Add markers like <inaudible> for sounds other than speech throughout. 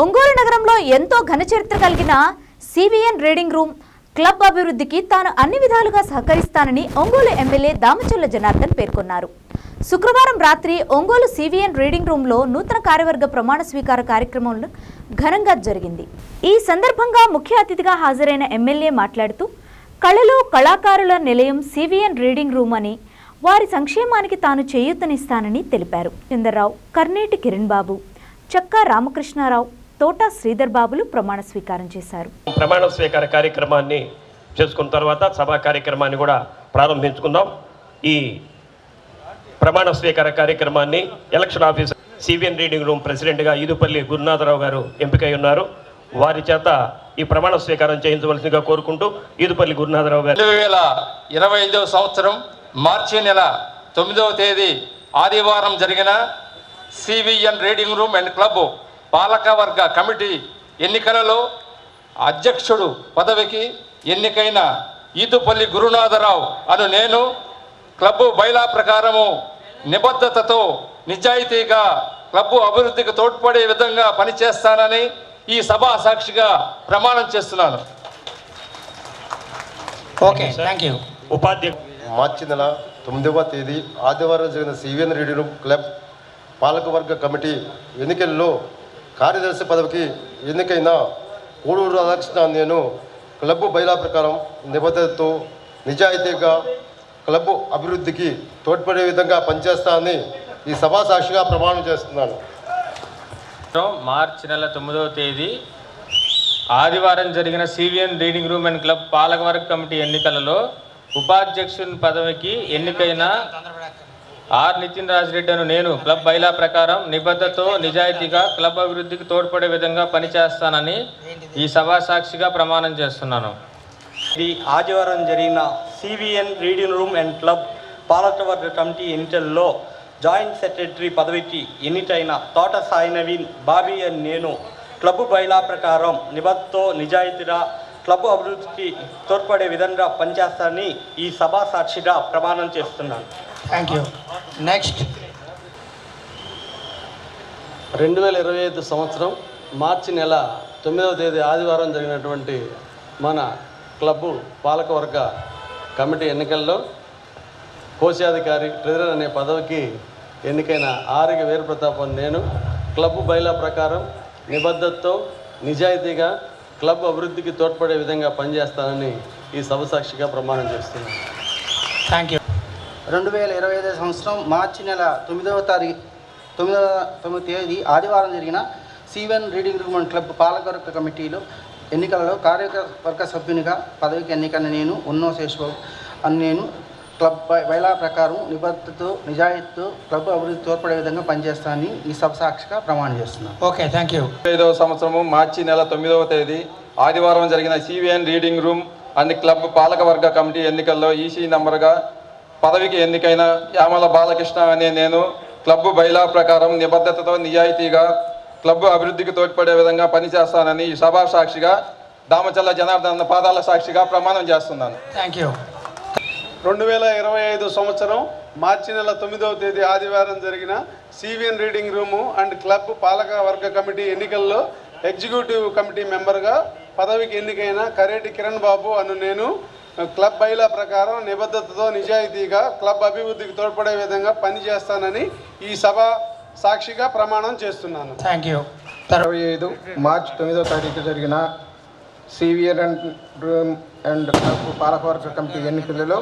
ఒంగోలు నగరంలో ఎంతో ఘన చరిత్ర కలిగిన సిబిఎన్ రీడింగ్ రూమ్ క్లబ్ అభివృద్ధికి తాను అన్ని విధాలుగా సహకరిస్తానని ఒంగోలు ఎమ్మెల్యే దామచల్ల జనార్దన్ పేర్కొన్నారు. శుక్రవారం రాత్రి ఒంగోలు సివిఎన్ రీడింగ్ రూమ్లో నూతన కార్యవర్గ ప్రమాణ స్వీకార కార్యక్రమం ఘనంగా జరిగింది. ఈ సందర్భంగా ముఖ్య అతిథిగా హాజరైన ఎమ్మెల్యే మాట్లాడుతూ కళలు కళాకారుల నిలయం సివిఎన్ రీడింగ్ రూమ్ అని వారి సంక్షేమానికి తాను చేయూతనిస్తానని తెలిపారు. చంద్రరావు కర్నేటి కిరణ్ బాబు చక్కా రామకృష్ణారావు తోటా శ్రీధర్ బాబులు ప్రమాణ స్వీకారం చేశారు. ప్రమాణ స్వీకార కార్యక్రమాన్ని చేసుకున్న తర్వాత సభా కార్యక్రమాన్ని కూడా ప్రారంభించుకుందాం. ఈ ప్రమాణ స్వీకార కార్యక్రమాన్ని election officer CVN reading room ప్రెసిడెంట్గా ఈదుపల్లి గురునాథరావు గారు ఎంపికై ఉన్నారు. వారి చేత ఈ ప్రమాణ స్వీకారం చేయించవలసిందిగా కోరుకుంటూ ఈదుపల్లి గురునాథరావు గారు రెండు వేల ఇరవై ఐదవ సంవత్సరం మార్చి నెల తొమ్మిదవ తేదీ ఆదివారం జరిగిన CVN reading room and club పాలకవర్గ కమిటీ ఎన్నికలలో అధ్యక్షుడు పదవికి ఎన్నికైన ఈదుపల్లి గురునాథరావు అను నేను క్లబ్ బైలా ప్రకారము నిబద్ధతతో నిజాయితీగా క్లబ్ అభివృద్ధికి తోడ్పడే విధంగా పనిచేస్తానని ఈ సభా సాక్షిగా ప్రమాణం చేస్తున్నాను. Okay thank you. ఉపాధ్యక్ష మార్చి నెల తొమ్మిదవ తేదీ ఆదివారం జరిగిన సివిఎన్ రీడింగ్ క్లబ్ పాలకవర్గ కమిటీ ఎన్నికల్లో కార్యదర్శి పదవికి ఎన్నికైన కోడూరు రాధాకృష్ణ నేను క్లబ్ బయలా ప్రకారం నిబద్ధతతో నిజాయితీగా క్లబ్ అభివృద్ధికి తోడ్పడే విధంగా పనిచేస్తానని ఈ సభా సాక్షిగా ప్రమాణం చేస్తున్నాను. మార్చి నెల తొమ్మిదవ తేదీ ఆదివారం జరిగిన CVN reading room and club పాలకవర్గ కమిటీ ఎన్నికలలో ఉపాధ్యక్షుని పదవికి ఎన్నికైన ఆర్ నితిన్ రాజ్ నేను క్లబ్ బైలా ప్రకారం నిబద్ధతో నిజాయితీగా క్లబ్ అభివృద్ధికి తోడ్పడే విధంగా పనిచేస్తానని ఈ సభా సాక్షిగా ప్రమాణం చేస్తున్నాను. ఇది ఆదివారం జరిగిన CVN reading room and club పాలకవర్గ కమిటీ ఎన్నికల్లో జాయింట్ సెక్రటరీ పదవికి ఎన్నికైన తోట సాయి నవీన్ బాబీ అని నేను క్లబ్ బైలా ప్రకారం నిబద్ధతో నిజాయితీగా క్లబ్ అభివృద్ధికి తోడ్పడే విధంగా పనిచేస్తానని ఈ సభా సాక్షిగా ప్రమాణం చేస్తున్నాను. థ్యాంక్ యూ నెక్స్ట్ రెండు వేల ఇరవై ఐదు సంవత్సరం మార్చి నెల తొమ్మిదవ తేదీ ఆదివారం జరిగినటువంటి మన క్లబ్బు పాలకవర్గ కమిటీ ఎన్నికల్లో కోశాధికారి ట్రెజరర్ అనే పదవికి ఎన్నికైన ఆరిగ వీరప్రతాప్ నేను క్లబ్ బైలా ప్రకారం నిబద్ధతతో నిజాయితీగా క్లబ్ అభివృద్ధికి తోడ్పడే విధంగా పనిచేస్తానని ఈ సభ సాక్షిగా ప్రమాణం చేస్తున్నాను. థ్యాంక్ యూ రెండు వేల ఇరవై ఐదో సంవత్సరం మార్చి నెల తొమ్మిదవ తారీఖు తొమ్మిదవ తొమ్మిది తేదీ ఆదివారం జరిగిన CVN reading room and club పాలకవర్గ కమిటీలో ఎన్నికలలో కార్యవర్గ సభ్యునిగా పదవికి ఎన్నికైన నేను ఉన్నో శేషబాబు అని నేను క్లబ్ బైలా ప్రకారం నిబద్ధతతో నిజాయితీతో క్లబ్ అభివృద్ధి తోడ్పడే విధంగా పనిచేస్తానని ఈ సభ సాక్షిగా ప్రమాణం చేస్తున్నాను ఓకే థ్యాంక్ యూ ఐదవ సంవత్సరము మార్చి నెల తొమ్మిదవ తేదీ. ఆదివారం జరిగిన CVN reading room and club పాలకవర్గ కమిటీ ఎన్నికల్లో ఈసీ నంబర్గా పదవికి ఎన్నికైన యామల బాలకృష్ణ అనే నేను క్లబ్ బైలా ప్రకారం నిబద్ధతతో నిజాయితీగా క్లబ్ అభివృద్ధికి తోడ్పడే విధంగా పనిచేస్తానని ఈ సభా సాక్షిగా దామచల్ల జనార్దన్ పాదాల సాక్షిగా ప్రమాణం చేస్తున్నాను. థ్యాంక్ యూ రెండు వేల ఇరవై ఐదు సంవత్సరం మార్చి నెల తొమ్మిదవ తేదీ ఆదివారం జరిగిన CVN reading room and club పాలక వర్గ కమిటీ ఎన్నికల్లో ఎగ్జిక్యూటివ్ కమిటీ మెంబర్గా పదవికి ఎన్నికైన కరేటి కిరణ్ బాబు అను నేను క్లబ్ బైలా ప్రకారం నిబద్ధతతో నిజాయితీగా క్లబ్ అభివృద్ధికి తోడ్పడే విధంగా పనిచేస్తానని ఈ సభ సాక్షిగా ప్రమాణం చేస్తున్నాను. థ్యాంక్ యూ ఇరవై ఐదు మార్చి తొమ్మిదో తారీఖు జరిగిన సివియర్ అండ్ రూమ్ అండ్ క్లబ్ పాలకవర్గ కమిటీ ఎన్నికలలో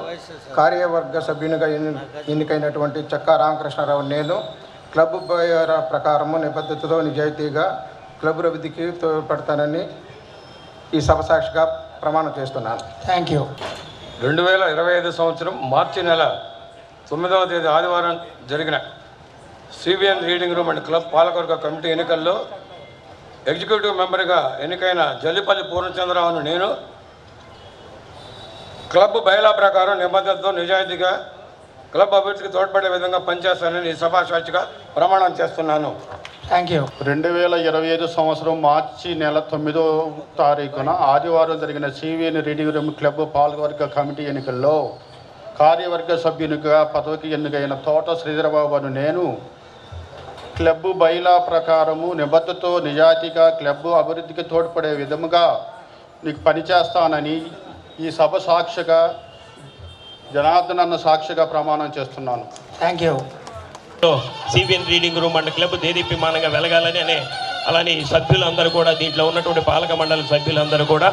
కార్యవర్గ సభ్యునిగా ఎన్ని ఎన్నికైనటువంటి చక్కా రామకృష్ణారావు నేను క్లబ్ బయర ప్రకారము నిబద్ధతతో నిజాయితీగా క్లబ్ అభివృద్ధికి తోడ్పడతానని ఈ సభ సాక్షిగా ప్రమాణం చేస్తున్నాను. థ్యాంక్ యూ రెండు వేల ఇరవై ఐదు సంవత్సరం మార్చి నెల తొమ్మిదవ తేదీ ఆదివారం జరిగిన CBN reading room and club పాలకవర్గ కమిటీ ఎన్నికల్లో ఎగ్జిక్యూటివ్ మెంబర్గా ఎన్నికైన జల్లిపల్లి పూర్ణచంద్రరావును నేను క్లబ్ బయలా ప్రకారం నిబద్ధతతో నిజాయితీగా క్లబ్ అభివృద్ధికి తోడ్పడే విధంగా పనిచేస్తానని ఈ సభా సాక్షిగా ప్రమాణం చేస్తున్నాను. థ్యాంక్ యూ రెండు వేల ఇరవై ఐదు సంవత్సరం మార్చి నెల తొమ్మిదో తారీఖున ఆదివారం జరిగిన సివిఎన్ రీడింగ్ రూమ్ క్లబ్ పాలకవర్గ కమిటీ ఎన్నికల్లో కార్యవర్గ సభ్యునిగా పదవికి ఎన్నికైన తోట శ్రీధరబాబు అను నేను క్లబ్ బైలా ప్రకారము నిబద్ధతో నిజాయితీగా క్లబ్ అభివృద్ధికి తోడ్పడే విధముగా నీకు పనిచేస్తానని ఈ సభ సాక్షిగా జనార్దన్ అన్న సాక్షిగా ప్రమాణం చేస్తున్నాను. Thank you CBN reading room and club దేదీప్యమానంగా వెలగాలని అనే అలానే ఈ సభ్యులందరూ కూడా దీంట్లో ఉన్నటువంటి పాలక మండలి సభ్యులందరూ కూడా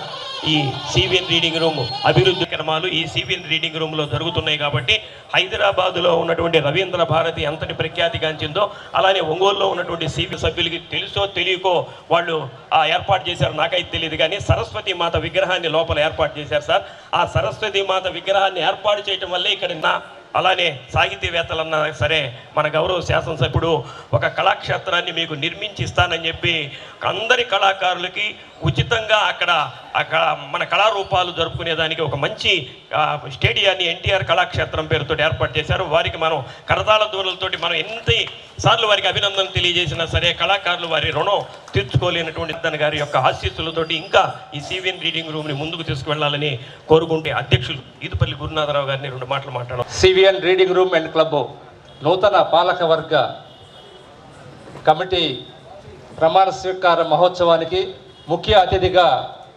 ఈ సిబిఎన్ రీడింగ్ రూమ్ అభివృద్ధి క్రమాలు ఈ సివిఎన్ రీడింగ్ రూమ్లో జరుగుతున్నాయి కాబట్టి హైదరాబాదులో ఉన్నటువంటి రవీంద్ర భారతి ఎంతటి ప్రఖ్యాతిగాంచిందో అలానే ఒంగోలులో ఉన్నటువంటి సిబి సభ్యులకి తెలుసో తెలియకో వాళ్ళు ఆ ఏర్పాటు చేశారు. నాకైతే తెలియదు కానీ సరస్వతి మాత విగ్రహాన్ని లోపల ఏర్పాటు చేశారు సార్. ఆ సరస్వతి మాత విగ్రహాన్ని ఏర్పాటు చేయటం వల్లే ఇక్కడ నా అలానే సాహితీవేత్తలన్నా సరే మన గౌరవ శాసనసభ్యుడు ఒక కళాక్షేత్రాన్ని మీకు నిర్మించి ఇస్తానని చెప్పి అందరి కళాకారులకి ఉచితంగా అక్కడ అక్కడ మన కళారూపాలు జరుపుకునేదానికి ఒక మంచి స్టేడియాన్ని ఎన్టీఆర్ కళాక్షేత్రం పేరుతో ఏర్పాటు చేశారు. వారికి మనం కరతాళ దూరలతోటి మనం ఎన్ని సార్లు వారికి అభినందనలు తెలియజేసినా సరే కళాకారులు వారి రుణం తీర్చుకోలేనటువంటి తన గారి యొక్క ఆశీస్సులతోటి ఇంకా ఈ సివిఎన్ రీడింగ్ రూమ్ని ముందుకు తీసుకువెళ్ళాలని కోరుకుంటే అధ్యక్షులు ఈదుపల్లి గురునాథరావు గారిని రెండు మాటలు మాట్లాడారు CVN reading room and club నూతన పాలకవర్గ కమిటీ ప్రమాణ స్వీకార మహోత్సవానికి ముఖ్య అతిథిగా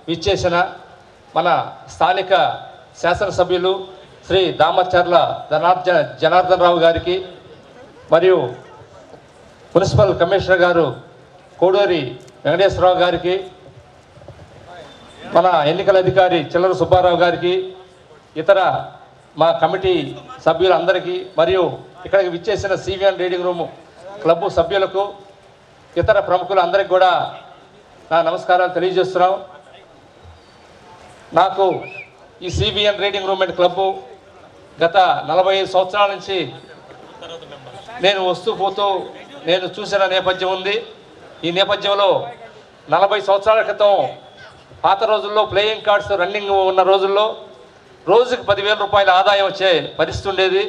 విచ్చేసిన మన స్థానిక శాసనసభ్యులు శ్రీ దామచర్ల ధనార్జన జనార్దన్ రావు గారికి మరియు మున్సిపల్ కమిషనర్ గారు కోడూరి వెంకటేశ్వరరావు గారికి మన ఎన్నికల అధికారి చిల్లర సుబ్బారావు గారికి ఇతర మా కమిటీ సభ్యులందరికీ మరియు ఇక్కడికి విచ్చేసిన సివిఎన్ రీడింగ్ రూమ్ క్లబ్ సభ్యులకు ఇతర ప్రముఖులందరికీ కూడా నా నమస్కారాలు తెలియజేస్తున్నాం. నాకు ఈ CBN reading room and club గత నలభై ఐదు సంవత్సరాల నుంచి నేను వస్తూ పోతూ నేను చూసిన నేపథ్యం ఉంది. ఈ నేపథ్యంలో నలభై సంవత్సరాల క్రితం పాత రోజుల్లో ప్లేయింగ్ కార్డ్స్ రన్నింగ్ ఉన్న రోజుల్లో రోజుకి పదివేల రూపాయల ఆదాయం వచ్చే పరిస్థితి ఉండేది.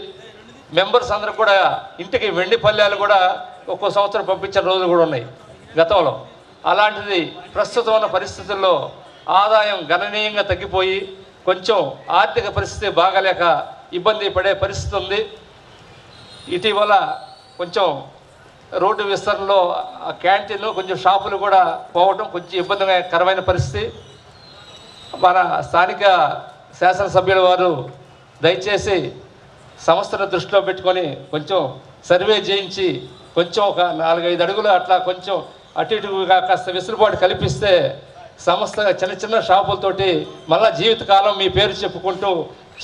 మెంబర్స్ అందరూ కూడా ఇంటికి వెండి పల్లెలు కూడా ఒక్కో సంవత్సరం పంపించిన రోజులు కూడా ఉన్నాయి గతంలో. అలాంటిది ప్రస్తుతం ఉన్న పరిస్థితుల్లో ఆదాయం గణనీయంగా తగ్గిపోయి కొంచెం ఆర్థిక పరిస్థితి బాగాలేక ఇబ్బంది పడే పరిస్థితి ఉంది. ఇటీవల కొంచెం రోడ్డు విస్తరణలో ఆ క్యాంటీన్లు కొంచెం షాపులు కూడా పోవటం కొంచెం ఇబ్బందికరమైన పరిస్థితి. మన స్థానిక శాసనసభ్యుల వారు దయచేసి సంస్థను దృష్టిలో పెట్టుకొని కొంచెం సర్వే చేయించి కొంచెం ఒక నాలుగైదు అడుగులు అట్లా కొంచెం అటు ఇటుగా కాస్త వెసులుబాటు కల్పిస్తే సంస్థ చిన్న చిన్న షాపులతోటి మళ్ళా జీవితకాలం మీ పేరు చెప్పుకుంటూ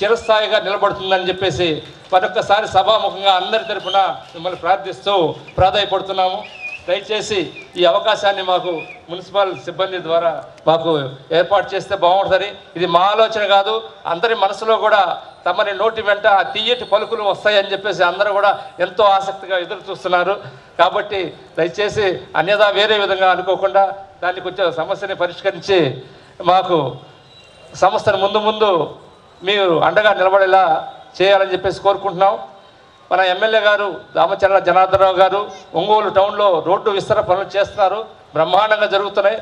చిరస్థాయిగా నిలబడుతుందని చెప్పేసి మరొక్కసారి సభాముఖంగా అందరి తరఫున మిమ్మల్ని ప్రార్థిస్తూ ప్రాధాయపడుతున్నాము. దయచేసి ఈ అవకాశాన్ని మాకు మున్సిపల్ సిబ్బంది ద్వారా మాకు ఏర్పాటు చేస్తే బాగుంటుంది ఇది మా ఆలోచన కాదు. అందరి మనసులో కూడా తమని నోటి వెంట ఆ తీయటి పలుకులు వస్తాయని చెప్పేసి అందరూ కూడా ఎంతో ఆసక్తిగా ఎదురు చూస్తున్నారు. కాబట్టి దయచేసి అన్యదా వేరే విధంగా అనుకోకుండా దాన్ని కొంచెం సమస్యని పరిష్కరించి మాకు సంస్థను ముందు ముందు మీరు అండగా నిలబడేలా చేయాలని చెప్పేసి కోరుకుంటున్నాం. మన ఎమ్మెల్యే గారు రామచంద్ర జనార్దనరావు గారు ఒంగోలు టౌన్లో రోడ్డు విస్తరణ పనులు చేస్తున్నారు. బ్రహ్మాండంగా జరుగుతున్నాయి.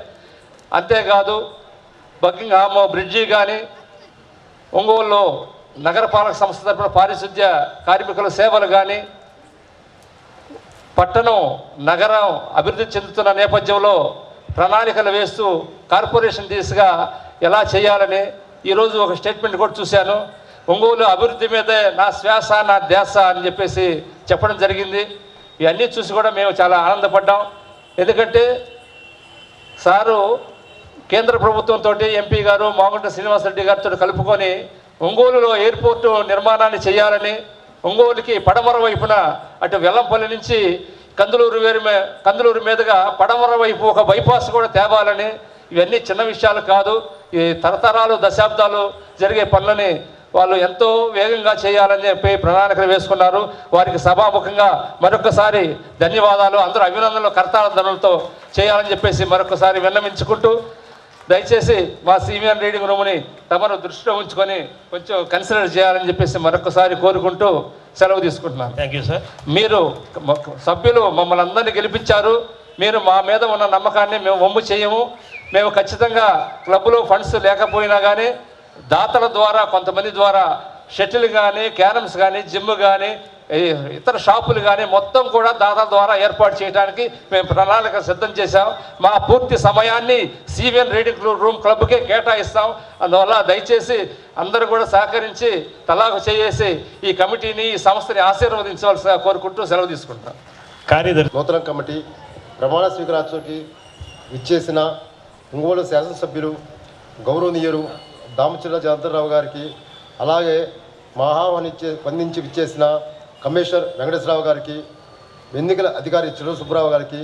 అంతేకాదు బకింగ్హామ్ బ్రిడ్జి కానీ ఒంగోలులో నగరపాలక సంస్థ తరపున పారిశుద్ధ్య కార్మికుల సేవలు కానీ పట్టణం నగరం అభివృద్ధి చెందుతున్న నేపథ్యంలో ప్రణాళికలు వేస్తూ కార్పొరేషన్ దిశగా ఎలా చేయాలని ఈరోజు ఒక స్టేట్మెంట్ కూడా చూశాను. ఒంగోలు అభివృద్ధి మీదే నా శ్వాస నా ధ్యాస అని చెప్పేసి చెప్పడం జరిగింది. ఇవన్నీ చూసి కూడా మేము చాలా ఆనందపడ్డాం. ఎందుకంటే సారు కేంద్ర ప్రభుత్వంతో ఎంపీ గారు మాగుంట శ్రీనివాసరెడ్డి గారితో కలుపుకొని ఒంగోలులో ఎయిర్పోర్టు నిర్మాణాన్ని చేయాలని ఒంగోలుకి పడమర వైపున అటు వెల్లంపల్లి నుంచి కందులూరు వేరు కందులూరు మీదుగా పడమర వైపు ఒక బైపాస్ కూడా తేవాలని ఇవన్నీ చిన్న విషయాలు కాదు. ఈ తరతరాలు దశాబ్దాలు జరిగే పనులని వాళ్ళు ఎంతో వేగంగా చేయాలని చెప్పి ప్రణాళికలు వేసుకున్నారు. వారికి సభాముఖంగా మరొకసారి ధన్యవాదాలు. అందరూ అభినందనలు కర్తాల ధనులతో చేయాలని చెప్పేసి మరొకసారి విన్నమించుకుంటూ దయచేసి మా సీనియర్ రీడింగ్ రూమ్ని తమను దృష్టిలో ఉంచుకొని కొంచెం కన్సిడర్ చేయాలని చెప్పేసి మరొకసారి కోరుకుంటూ సెలవు తీసుకుంటున్నాను. థ్యాంక్ యూ సార్ మీరు సభ్యులు మమ్మల్ని అందరినీ గెలిపించారు. మీరు మా మీద ఉన్న నమ్మకాన్ని మేము వమ్ము చేయము. మేము ఖచ్చితంగా క్లబ్లో ఫండ్స్ లేకపోయినా కానీ దాతల ద్వారా కొంతమంది ద్వారా షటిల్ కానీ క్యారమ్స్ కానీ జిమ్ కానీ ఇతర షాపులు కానీ మొత్తం కూడా దాదా ద్వారా ఏర్పాటు చేయడానికి మేము ప్రణాళిక సిద్ధం చేశాం. మా పూర్తి సమయాన్ని సివిఎన్ రీడింగ్ రూమ్ క్లబ్కే కేటాయిస్తాం. అందువల్ల దయచేసి అందరూ కూడా సహకరించి తలాకు చేసి ఈ కమిటీని ఈ సంస్థని ఆశీర్వదించవలసిగా కోరుకుంటూ సెలవు తీసుకుంటాం. కార్యదర్శి నూతన కమిటీ ప్రమాణ స్వీకారోత్సవానికి విచ్చేసిన ఒంగోలు శాసనసభ్యులు గౌరవనీయులు దామచర్ల జనార్దనరావు గారికి అలాగే మహావనిచ్చే స్పందించి విచ్చేసిన కమిషనర్ వెంకటేశ్వరరావు గారికి ఎన్నికల అధికారి చిరు సుబ్బారావు గారికి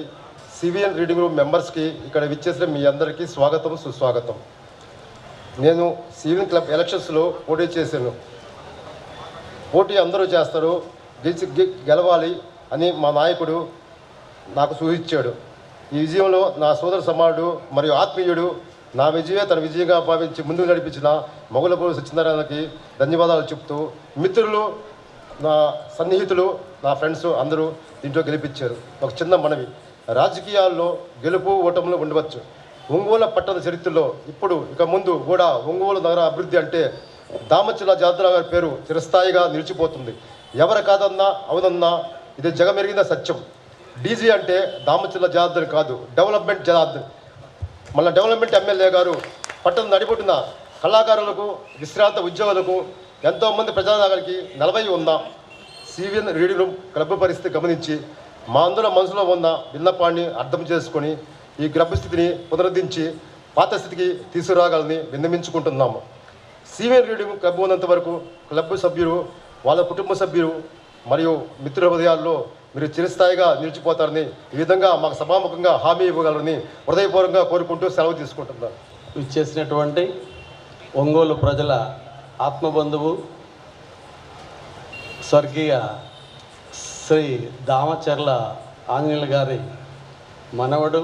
సివిఎన్ రీడింగ్ రూమ్ మెంబర్స్కి ఇక్కడ విచ్చేసిన మీ అందరికీ స్వాగతం సుస్వాగతం. నేను సివిఎన్ క్లబ్ ఎలక్షన్స్లో పోటీ చేశాను. పోటీ అందరూ చేస్తారు గెలిచి గెలవాలి అని మా నాయకుడు నాకు సూచించాడు. ఈ విజయంలో నా సోదర సమానుడు మరియు ఆత్మీయుడు నా విజయమే తన విజయంగా భావించి ముందుకు నడిపించిన మొగలపూడి సత్యనారాయణకి ధన్యవాదాలు చెప్తూ మిత్రులు నా సన్నిహితులు నా ఫ్రెండ్స్ అందరూ దీంట్లో గెలిపించారు. ఒక చిన్న మనవి. రాజకీయాల్లో గెలుపు ఓటములు ఉండవచ్చు. ఒంగోలు పట్టణ చరిత్రలో ఇప్పుడు ఇక ముందు కూడా ఒంగోలు నగర అభివృద్ధి అంటే దామచల జాతర గారి పేరు చిరస్థాయిగా నిలిచిపోతుంది. ఎవరు కాదన్నా అవునన్నా ఇది జగమెరిగిన సత్యం. డీజీ అంటే దామచల జనార్దన్ కాదు డెవలప్మెంట్ జనార్దన్ మళ్ళీ డెవలప్మెంట్ ఎమ్మెల్యే గారు పట్టణ నడిపొట్టిన కళాకారులకు విశ్రాంత ఉద్యోగులకు ఎంతోమంది ప్రజానగరికి నలభై ఉన్న సివిఎన్ రీడింగ్ రూమ్ క్లబ్ పరిస్థితి గమనించి మా అందరూ మనసులో ఉన్న విన్నపాన్ని అర్థం చేసుకొని ఈ క్లబ్ స్థితిని పునరుద్ధరించి పాత స్థితికి తీసుకురాగలని విన్నమించుకుంటున్నాము సీనియర్ రీడింగ్ క్లబ్ ఉన్నంత వరకు క్లబ్ సభ్యులు వాళ్ళ కుటుంబ సభ్యులు మరియు మిత్రుల హృదయాల్లో మీరు చిరస్థాయిగా నిలిచిపోతారని ఈ విధంగా మాకు సభాముఖంగా హామీ ఇవ్వగలరని హృదయపూర్వకంగా కోరుకుంటూ సెలవు తీసుకుంటున్నాను. ఇచ్చేసినటువంటి ఒంగోలు ప్రజల ఆత్మబంధువు స్వర్గీయ శ్రీ దామచర్ల ఆంజనేయులు గారి మనవడు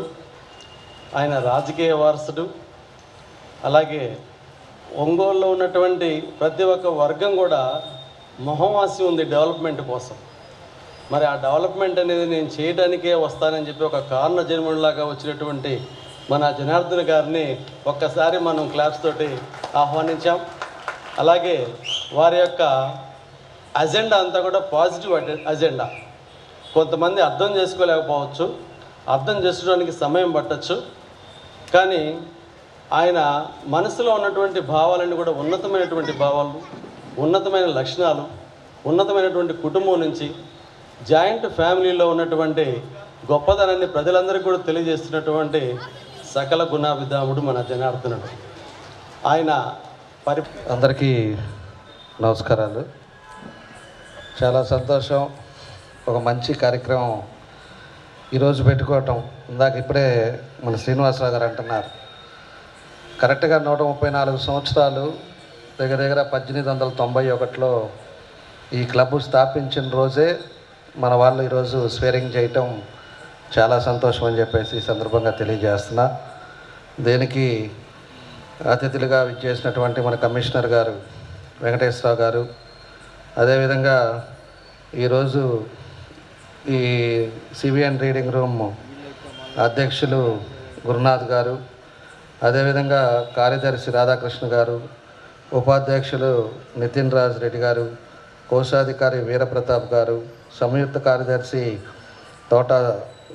ఆయన రాజకీయ వారసుడు అలాగే ఒంగోలులో ఉన్నటువంటి ప్రతి ఒక్క వర్గం కూడా మొహమాసి ఉంది డెవలప్మెంట్ కోసం. మరి ఆ డెవలప్మెంట్ అనేది నేను చేయడానికే వస్తానని చెప్పి ఒక కారణ జన్ముడిలాగా వచ్చినటువంటి మన జనార్దన్ గారిని ఒక్కసారి మనం క్లాప్స్ తోటి ఆహ్వానించాం. అలాగే వారి యొక్క అజెండా అంతా కూడా పాజిటివ్ అజెండా. కొంతమంది అర్థం చేసుకోలేకపోవచ్చు అర్థం చేసుకోవడానికి సమయం పట్టచ్చు కానీ ఆయన మనసులో ఉన్నటువంటి భావాలన్నీ కూడా ఉన్నతమైనటువంటి భావాలు ఉన్నతమైన లక్షణాలు ఉన్నతమైనటువంటి కుటుంబం నుంచి జాయింట్ ఫ్యామిలీలో ఉన్నటువంటి గొప్పదనాన్ని ప్రజలందరికీ కూడా తెలియజేస్తున్నటువంటి సకల గుణాభిధాముడు మన జనార్దనుడు. ఆయన పరి అందరికీ నమస్కారాలు. చాలా సంతోషం. ఒక మంచి కార్యక్రమం ఈరోజు పెట్టుకోవటం. ఇందాక ఇప్పుడే మన శ్రీనివాసరావు గారు అంటున్నారు. కరెక్ట్గా నూట ముప్పై నాలుగు సంవత్సరాలు దగ్గర దగ్గర పద్దెనిమిది వందల తొంభై ఒకటిలో ఈ క్లబ్ స్థాపించిన రోజే మన వాళ్ళు ఈరోజు స్వేరింగ్ చేయటం చాలా సంతోషం అని చెప్పేసి ఈ సందర్భంగా తెలియజేస్తున్నా. దీనికి అతిథులుగా విచ్చేసినటువంటి మన కమిషనర్ గారు వెంకటేశ్వరరావు గారు అదేవిధంగా ఈరోజు ఈ సిబిఎన్ రీడింగ్ రూమ్ అధ్యక్షులు గురునాథ్ గారు అదేవిధంగా కార్యదర్శి రాధాకృష్ణ గారు ఉపాధ్యక్షులు నితిన్ రాజ్ రెడ్డి గారు కోశాధికారి వీరప్రతాప్ గారు సంయుక్త కార్యదర్శి తోట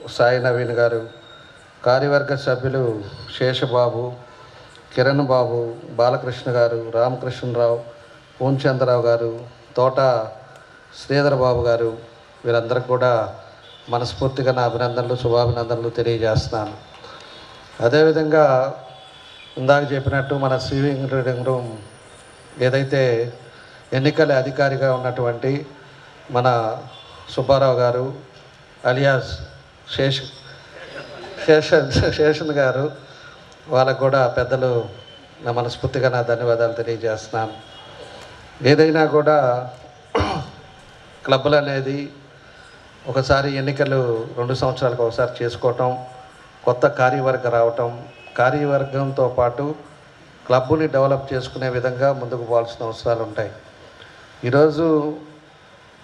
సాయి నవీన్ గారు కార్యవర్గ సభ్యులు శేషబాబు కిరణ్ బాబు బాలకృష్ణ గారు రామకృష్ణరావు పూన్చంద్రరావు గారు తోట శ్రీధర్ బాబు గారు వీరందరికీ కూడా మనస్ఫూర్తిగా నా అభినందనలు శుభాభినందనలు తెలియజేస్తున్నాను. అదేవిధంగా ఇందాక చెప్పినట్టు మన సీవింగ్ రీడింగ్ రూమ్ ఏదైతే ఎన్నికల అధికారిగా ఉన్నటువంటి మన సుబ్బారావు గారు అలియాస్ శేష్ శేష శేషన్ గారు వాళ్ళకు కూడా పెద్దలు నా మనస్ఫూర్తిగా నా ధన్యవాదాలు తెలియజేస్తున్నాను. ఏదైనా కూడా క్లబ్బులు అనేది ఒకసారి ఎన్నికలు రెండు సంవత్సరాలకు ఒకసారి చేసుకోవటం కొత్త కార్యవర్గం రావటం కార్యవర్గంతో పాటు క్లబ్బుని డెవలప్ చేసుకునే విధంగా ముందుకు పోవాల్సిన అవసరాలు ఉంటాయి. ఈరోజు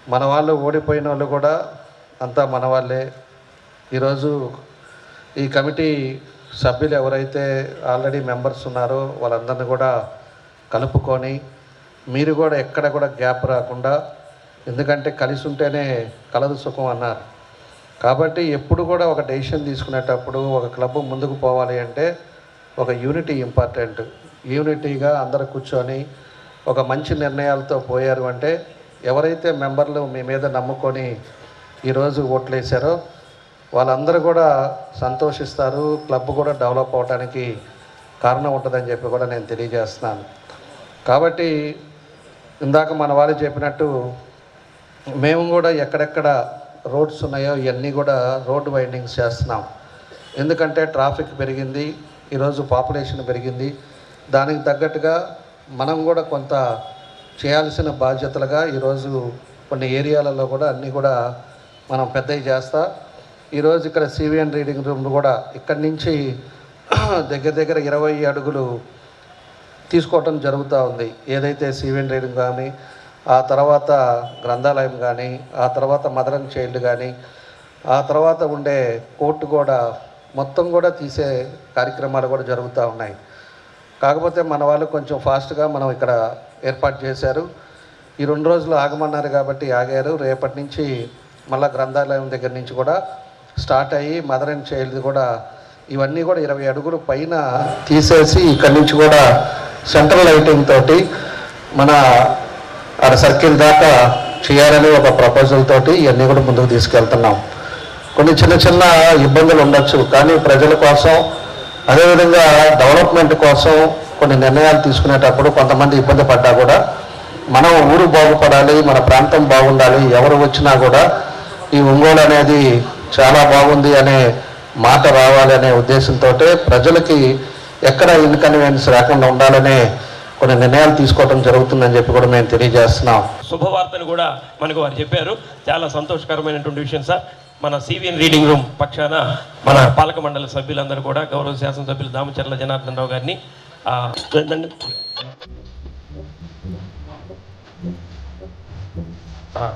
మన వాళ్ళు ఓడిపోయిన వాళ్ళు కూడా అంతా మన వాళ్ళే. ఈరోజు ఈ కమిటీ సభ్యులు ఎవరైతే ఆల్రెడీ మెంబర్స్ ఉన్నారో వాళ్ళందరినీ కూడా కలుపుకొని మీరు కూడా ఎక్కడ కూడా గ్యాప్ రాకుండా ఎందుకంటే కలిసి ఉంటేనే కలదు సుఖం అన్నారు. కాబట్టి ఎప్పుడు కూడా ఒక డెసిషన్ తీసుకునేటప్పుడు ఒక క్లబ్ ముందుకు పోవాలి అంటే ఒక యూనిటీ ఇంపార్టెంట్. యూనిటీగా అందరు కూర్చొని ఒక మంచి నిర్ణయాలతో పోయారు అంటే ఎవరైతే మెంబర్లు మీ మీద నమ్ముకొని ఈరోజు ఓట్లేశారో వాళ్ళందరూ కూడా సంతోషిస్తారు. క్లబ్ కూడా డెవలప్ అవడానికి కారణం ఉంటుందని చెప్పి కూడా నేను తెలియజేస్తున్నాను. కాబట్టి ఇందాక మన వాళ్ళు చెప్పినట్టు మేము కూడా ఎక్కడెక్కడ రోడ్స్ ఉన్నాయో ఇవన్నీ కూడా రోడ్ వైండింగ్స్ చేస్తున్నాం. ఎందుకంటే ట్రాఫిక్ పెరిగింది ఈరోజు పాపులేషన్ పెరిగింది. దానికి తగ్గట్టుగా మనం కూడా కొంత చేయాల్సిన బాధ్యతలుగా ఈరోజు కొన్ని ఏరియాలలో కూడా అన్నీ కూడా మనం పెద్దవి చేస్తా. ఈరోజు ఇక్కడ సివిఎన్ రీడింగ్ రూమ్ కూడా ఇక్కడి నుంచి <clears throat> దగ్గర దగ్గర ఇరవై అడుగులు తీసుకోవటం జరుగుతూ ఉంది. ఏదైతే సివిఎన్ రీడింగ్ కానీ ఆ తర్వాత గ్రంథాలయం కానీ ఆ తర్వాత మదర్ అండ్ చైల్డ్ కానీ ఆ తర్వాత ఉండే కోర్టు కూడా మొత్తం కూడా తీసే కార్యక్రమాలు కూడా జరుగుతూ ఉన్నాయి. కాకపోతే మన వాళ్ళు కొంచెం ఫాస్ట్గా మనం ఇక్కడ ఏర్పాటు చేశారు. ఈ రెండు రోజులు ఆగమన్నారు కాబట్టి ఆగారు. రేపటి నుంచి మళ్ళా గ్రంథాలయం దగ్గర నుంచి కూడా స్టార్ట్ అయ్యి మదర్ అండ్ చైల్డ్ కూడా ఇవన్నీ కూడా ఇరవై అడుగులు పైన తీసేసి ఇక్కడి నుంచి కూడా సెంట్రల్ లైటింగ్ తోటి మన ఆడ సర్కిల్ దాకా చేయాలని ఒక ప్రపోజల్ తోటి ఇవన్నీ కూడా ముందుకు తీసుకెళ్తున్నాం. కొన్ని చిన్న చిన్న ఇబ్బందులు ఉండొచ్చు. కానీ ప్రజల కోసం అదేవిధంగా డెవలప్మెంట్ కోసం కొన్ని నిర్ణయాలు తీసుకునేటప్పుడు కొంతమంది ఇబ్బంది పడ్డా కూడా మనం ఊరు బాగుపడాలి మన ప్రాంతం బాగుండాలి ఎవరు వచ్చినా కూడా ఈ ఒంగోలు అనేది చాలా బాగుంది అనే మాట రావాలి అనే ఉద్దేశంతో ప్రజలకి ఎక్కడ ఇన్కన్వీనియన్స్ రాకుండా ఉండాలనే కొన్ని నిర్ణయాలు తీసుకోవడం జరుగుతుందని చెప్పి కూడా మేము తెలియజేస్తున్నాం. శుభవార్తను కూడా మనకు వారు చెప్పారు. చాలా సంతోషకరమైనటువంటి విషయం సార్. మన సివిఎన్ రీడింగ్ రూమ్ పక్షాన మన పాలక మండలి సభ్యులందరూ కూడా గౌరవ శాసనసభ్యులు దామచర్ల జనార్దన్ రావు గారిని ఆ, ఏంటండి? ఆ.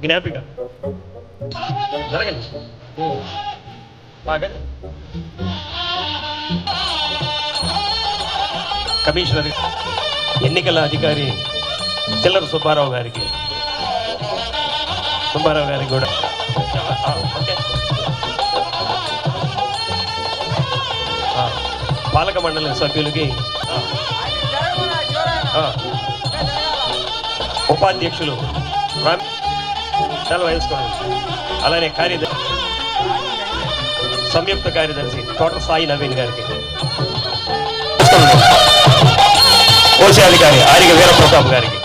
జ్ఞాపిక. జరగండి. బాగా. కమిషనర్ ఎన్నికల అధికారి చిల్లర సుబ్బారావు గారికి. సుబ్బారావు గారికి కూడా. పాలక మండలి సభ్యులకి ఉపాధ్యక్షులు. రామ్ వేసుకోండి. అలానే కార్యదర్శి సంయుక్త కార్యదర్శి తోట సాయి నవీన్ గారికి. కోశాధికారి ఆరిగ వీరప్రతాప్ గారికి.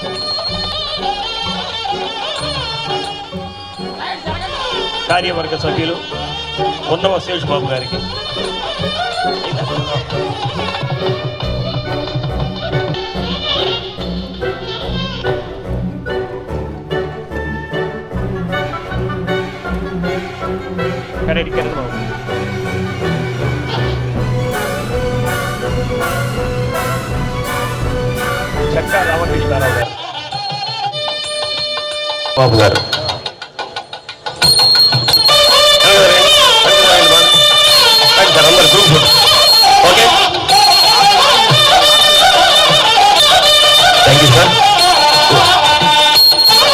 కార్యవర్గ సభ్యులు ఉన్నవ శేష్ బాబు గారికి. బాబు